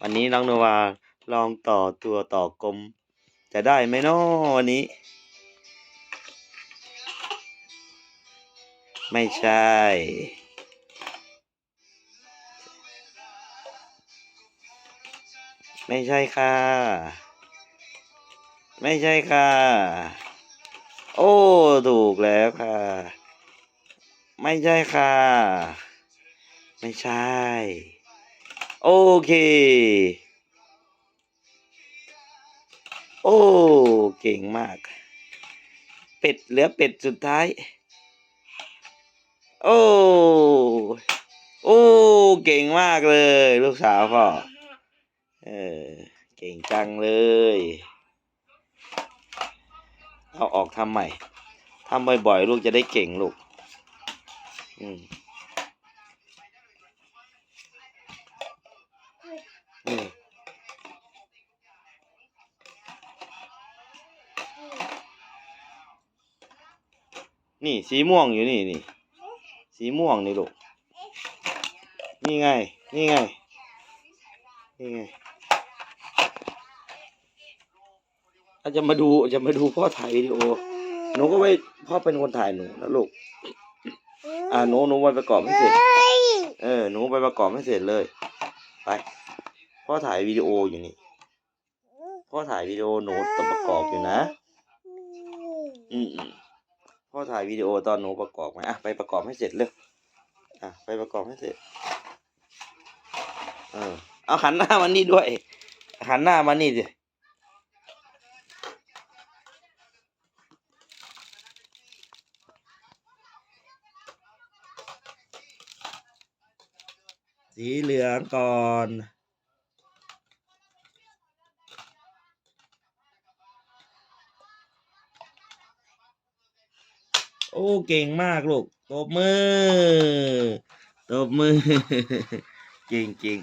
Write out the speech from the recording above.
วันนี้น้องโนวาลองต่อตัวต่อกลม จะได้ไหมนาะวันนี้ ไม่ใช่ ไม่ใช่ค่ะ ไม่ใช่ค่ะ โอ้ ถูกแล้วค่ะ ไม่ใช่ค่ะ ไม่ใช่ โอเค โอ้ เก่งมาก เป็ดเหลือเป็ดสุดท้าย โอ้ โอ้ เก่งมากเลย ลูกสาวพ่อ เออ เก่งจังเลย เอาออกทำใหม่ทำบ่อยๆ ลูกจะได้เก่งลูก อืม นี่สีม่วงอยู่นี่นี่ สีม่วงนี่ลูก นี่ไง นี่ไง นี่ไงอาจจะมาดูจะมาดูพ่อถ่ายวิดีโอ หนูก็ไม่พ่อเป็นคนถ่ายหนูนะลูก อ่าหนูหนูไปประกอบให้เสร็จ เออหนูไปประกอบให้เสร็จเลย ไป พ่อถ่ายวิดีโออยู่นี่ พ่อถ่ายวิดีโอหนูต้องประกอบอยู่นะ อืมอืม พ่อถ่ายวิดีโอตอนหนูประกอบไหมอะไปประกอบให้เสร็จเลยอะไปประกอบให้เสร็จ เออ เอาหันหน้ามานี่ด้วย หันหน้ามานี่สิสีเหลืองก่อน โอ้เก่งมากลูกตบมือตบมือ เก่งเก่ง